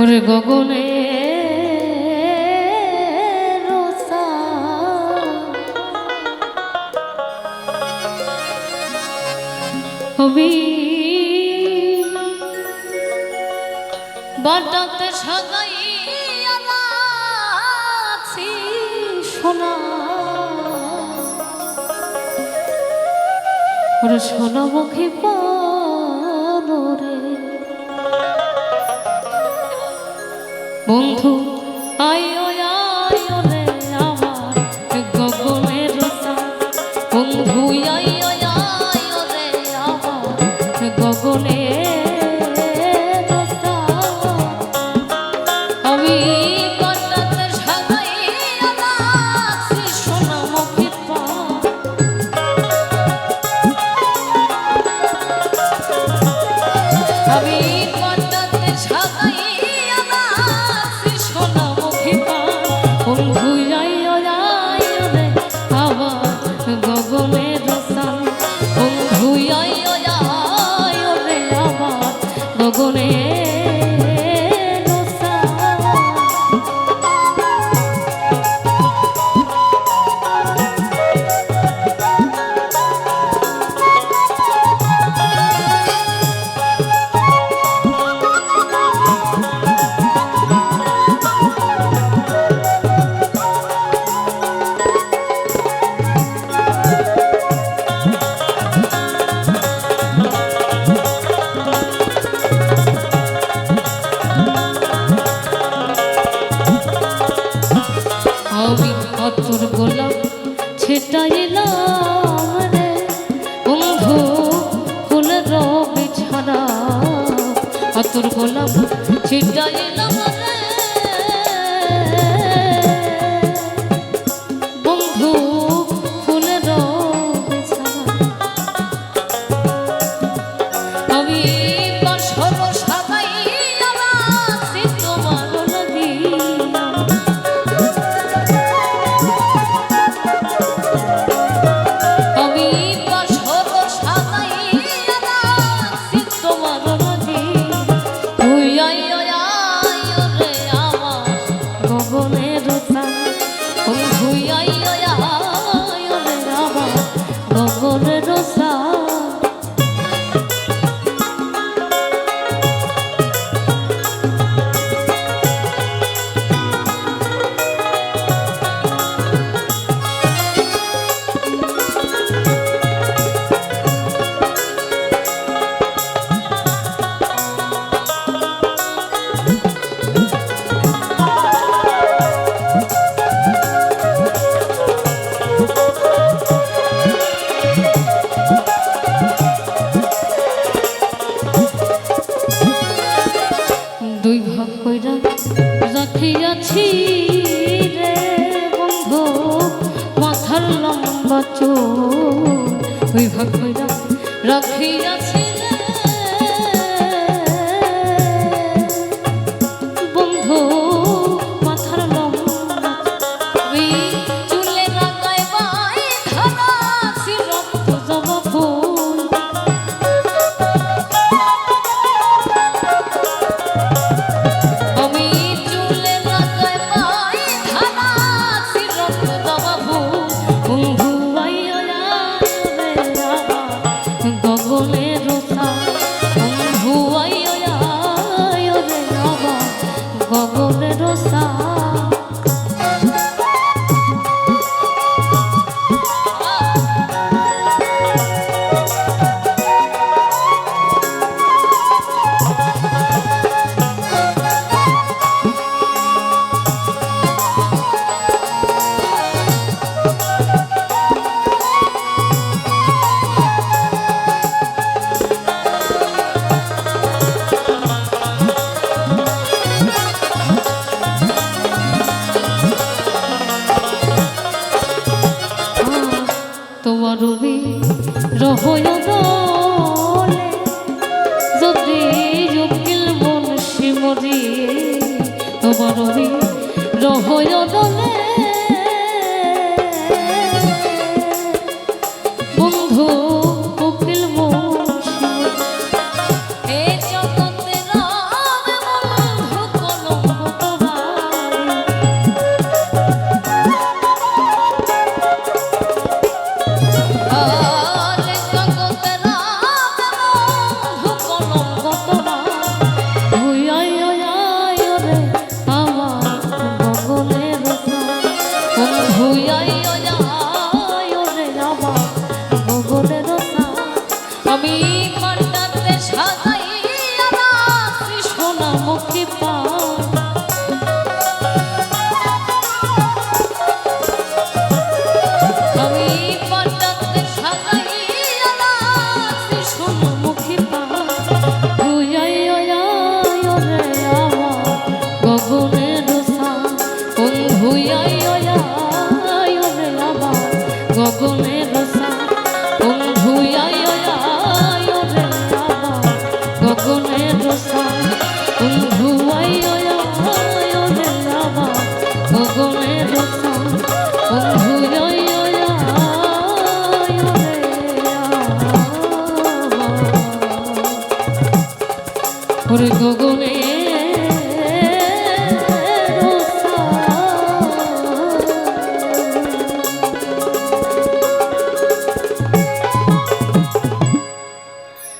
ওরে গগনে হবি বাটাতে সাজাই আছি সোনা। রসন পরে বন্ধু আয়ো তোর গোলাপ ছিটায় আছি রে বন্ধু মাথার লম্বা চোখ ওই রাখি আছি হইল দোলে আমি কর্তাদের সাথে